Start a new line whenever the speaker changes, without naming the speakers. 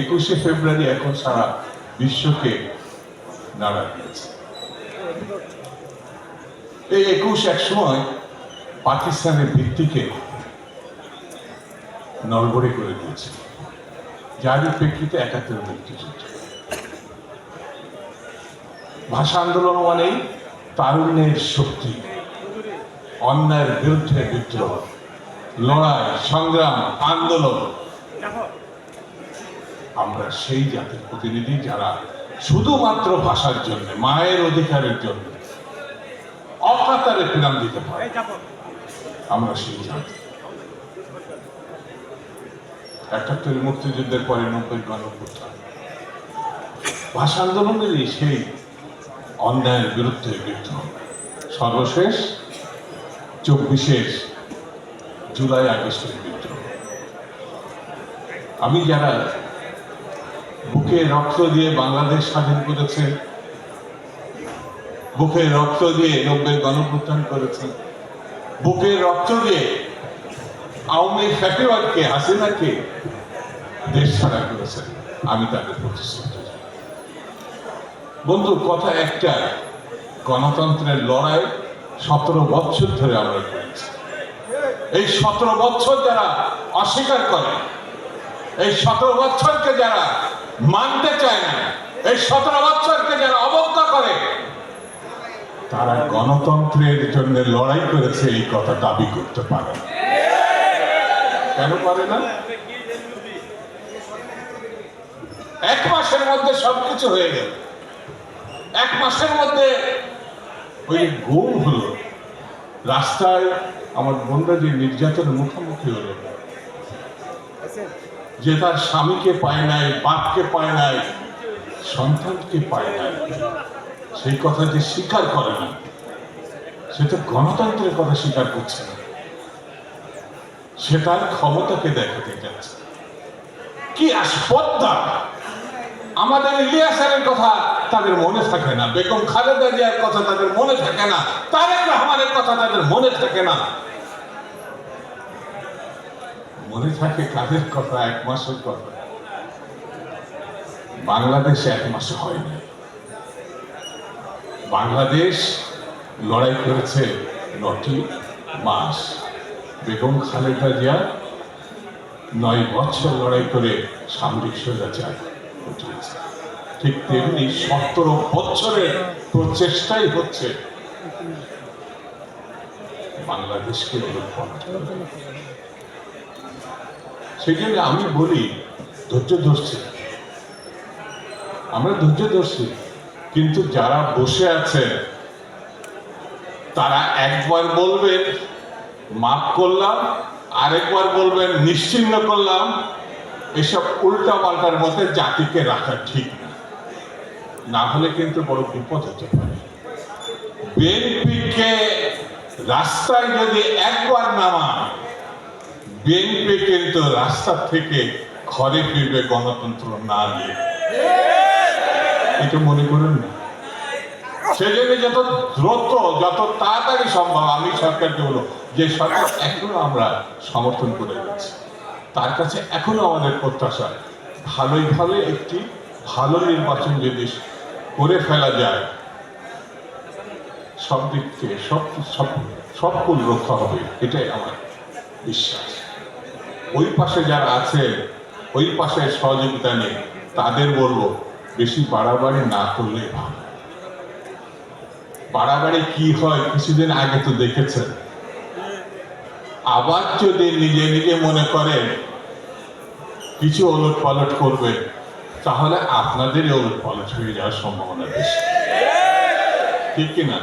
একুশে ফেব্রুয়ারি এখন সারা বিশ্বকে নাড়া দিয়েছে। এই একুশ এক সময় পাকিস্তানের ভিত্তিকে নড়বড়ে করে দিয়েছে। যারই প্রেক্ষিতে একাত্তর মুক্তিযুদ্ধ। ভাষা আন্দোলন মানেই তারুণ্যের শক্তি, অন্যায়ের বিরুদ্ধে বিদ্রোহ, লড়াই, সংগ্রাম, আন্দোলন। আমরা সেই জাতির প্রতিনিধি যারা শুধুমাত্র ভাষার জন্য মায়ের অধিকারের জন্য অকাতারে প্রাণ দিতে পারে। আমরা সেই জাতি। একাত্তরের মুক্তিযুদ্ধের পরে নব্বই গণপ্রথান ভাষা আন্দোলনেরই সেই অন্যায়ের বিরুদ্ধে বিদ্রোহ সর্বশেষ চব্বিশের জুলাই আগস্টের বিদ্রোহ আমি যারা বুকে রক্ত দিয়ে বাংলাদেশ স্বাধীন করেছে। বুকে রক্ত দিয়ে নব্বই গণপ্রত্যান করেছে। বুকে রক্ত দিয়ে আওয়ামী ফ্যাটিওয়ারকে হাসিনাকে দেশ ছাড়া করেছে। আমি তাদের প্রতি শ্রদ্ধা বন্ধু, কথা একটা, গণতন্ত্রের লড়াই সতেরো বছর ধরে আমরা করেছি। এই সতেরো বছর যারা অস্বীকার করে, এই সতেরো বছরকে যারা মানতে চায় না। এই সতেরো বছরকে যারা অবজ্ঞা করে, তারা গণতন্ত্রের জন্য লড়াই করেছে, এই কথা দাবি করতে পারে কেন পারে না? এক মাসের মধ্যে সবকিছু হয়ে গেল। এক মাসের মধ্যে ওই গুম হলো। রাস্তায় আমার বোনরা যে নির্যাতনের মুখোমুখি হলো। যে তার স্বামীকে পায় নাই, বাপকে পায় নাই, সন্তানকে পায় নাই, সেই কথা যে স্বীকার করে না, সে তো গণতন্ত্রের কথা স্বীকার করছে না। সে তার ক্ষমতাকে দেখাতে যাচ্ছে। কি আস্পর্ধা! আমাদের ইলিয়াসের কথা তাদের মনে থাকে না, বেগম খালেদা জিয়ার কথা তাদের মনে থাকে না, তারেক রহমানের কথা তাদের মনে থাকে না। মনে থাকে কাদের কথা এক মাসের কথা। বাংলাদেশে এক মাস হয়নি বাংলাদেশ লড়াই করেছে নটি মাস। বেগম খালেদা জিয়া নয় বছর লড়াই করে সামরিক স্বৈরাচার ঠিক তেমনি সতেরো বছরের প্রচেষ্টাই হচ্ছে বাংলাদেশকে। জন্য আমি বলি ধৈর্য ধরছি আমরা ধৈর্য ধরছি কিন্তু যারা বসে আছে, তারা একবার বলবেন, মাফ করলাম। আরেকবার বলবেন, নিশ্চিন্ন করলাম। এসব উল্টা পাল্টার মধ্যে জাতিকে রাখা ঠিক না। না হলে কিন্তু বড় বিপদ হতে পারে। বিএনপিকে রাস্তায় যদি একবার নামায় বিএনপি কিন্তু রাস্তা থেকে ঘরে ফিরবে গণতন্ত্র না নিয়ে। এটা মনে করুন না? সেজন্য যত দ্রুত, যত তাড়াতাড়ি সম্ভব, আমি সরকারকে বলব, যে সরকার এখনও আমরা সমর্থন করে যাচ্ছি। তার কাছে এখনও আমাদের প্রত্যাশা, ভালোই ভালো একটি ভালো নির্বাচন যদি করে ফেলা যায়, সব দিক থেকে সব সব সব কুল রক্ষা হবে, এটাই আমার বিশ্বাস। ওই পাশে যারা আছে, ওই পাশে সহযোগিতা নেই তাদের বলব, বেশি বাড়াবাড়ি না করলে ভালো। বাড়াবাড়ি কি হয় কিছুদিন আগে তো দেখেছেন। আবার যদি নিজে নিজে মনে করেন কিছু ওলট পালট করবে, তাহলে আপনাদেরই ওলট পালট হয়ে যাওয়ার সম্ভাবনা বেশি। ঠিক কিনা?